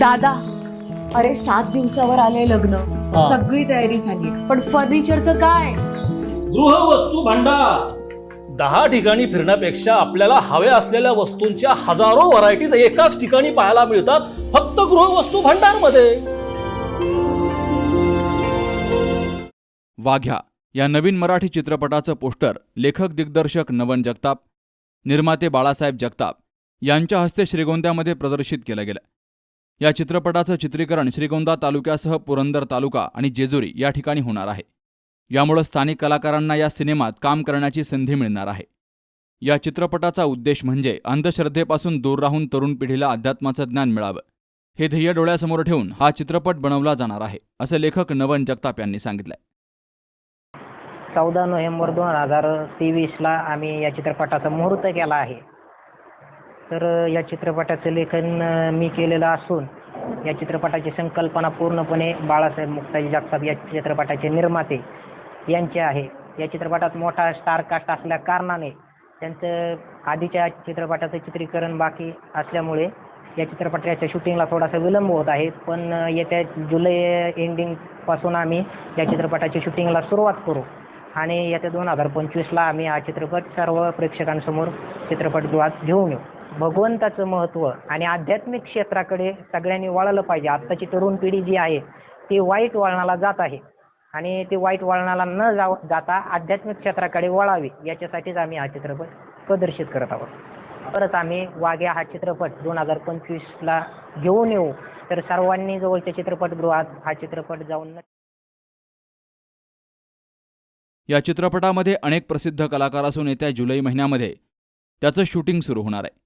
दादा अरे सात दिवसावर आले लग्न. हा. सगळी तयारी झाली. पण फर्निचरचं काय? गृहवस्तू भांडार. दहा ठिकाणी फिरण्यापेक्षा आपल्याला हव्या असलेल्या वस्तूंच्या हजारो व्हरायटीज एकाच ठिकाणी पाहायला मिळतात फक्त गृहवस्तू भांडारमध्ये वाघ्या या नवीन मराठी चित्रपटाचं पोस्टर लेखक दिग्दर्शक नवन जगताप निर्माते बाळासाहेब जगताप यांच्या हस्ते श्रीगोंद्यामध्ये प्रदर्शित केलं गेलं. या चित्रपटाचं चित्रीकरण श्रीगोंदा तालुक्यासह पुरंदर तालुका आणि जेजुरी या ठिकाणी होणार आहे. यामुळं स्थानिक कलाकारांना या सिनेमात काम करण्याची संधी मिळणार आहे. या चित्रपटाचा उद्देश म्हणजे अंधश्रद्धेपासून दूर राहून तरुण पिढीला अध्यात्माचं ज्ञान मिळावं. हे ध्येय डोळ्यासमोर ठेवून हा चित्रपट बनवला जाणार आहे असं लेखक नवन जगताप यांनी सांगितलंय. चौदा नोव्हेंबर दोन हजार तेवीसला आम्ही या चित्रपटाचा मुहूर्त केला आहे. तर या चित्रपटाचं लेखन मी केलेलं असून या चित्रपटाची संकल्पना पूर्णपणे बाळासाहेब मुक्ताजी जगताप या चित्रपटाचे निर्माते यांचे आहे. या चित्रपटात मोठा स्टार कास्ट असल्या कारणाने त्यांचं आधीच्या चित्रपटाचं चित्रीकरण बाकी असल्यामुळे या चित्रपटाच्या शूटिंगला थोडासा विलंब होत आहे. पण येत्या जुलै एंडिंगपासून आम्ही या चित्रपटाच्या शूटिंगला सुरुवात करू. आणि येत्या दोन हजार पंचवीसला आम्ही हा चित्रपट सर्व प्रेक्षकांसमोर चित्रपटगृहात घेऊन येऊ. भगवंताचं महत्त्व आणि आध्यात्मिक क्षेत्राकडे सगळ्यांनी वळलं पाहिजे. आत्ताची तरुण पिढी जी आहे ती वाईट वळणाला जात आहे. आणि ती वाईट वळणाला न जाव जाता आध्यात्मिक क्षेत्राकडे वळावी याच्यासाठीच आम्ही हा चित्रपट प्रदर्शित करत आहोत. परत आम्ही वाघ्या हा चित्रपट दोन हजार पंचवीसला घेऊन येऊ तर सर्वांनी जवळच्या चित्रपटगृहात हा चित्रपट जाऊन या चित्रपटामध्ये अनेक प्रसिद्ध कलाकार असून येत्या जुलै महिन्यामध्ये त्याचं शूटिंग सुरू होणार आहे.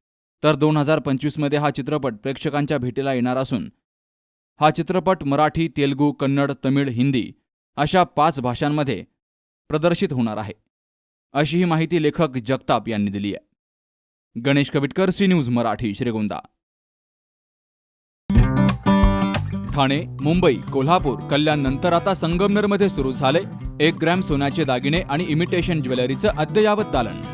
तर दोन हजार पंचवीसमध्ये हा चित्रपट प्रेक्षकांच्या भेटीला येणार असून हा चित्रपट मराठी तेलगू कन्नड तमिळ हिंदी अशा पाच भाषांमध्ये प्रदर्शित होणार आहे. अशी ही माहिती लेखक जगताप यांनी दिली आहे. Ganesh Kavitkar C news Marathi Shrigonda. Thane Mumbai Kolhapur Kalyan नंतर आता संगमनेरमध्ये सुरू झाले एक ग्रॅम सोन्याचे दागिने आणि इमिटेशन ज्वेलरीचं अद्ययावत दालन.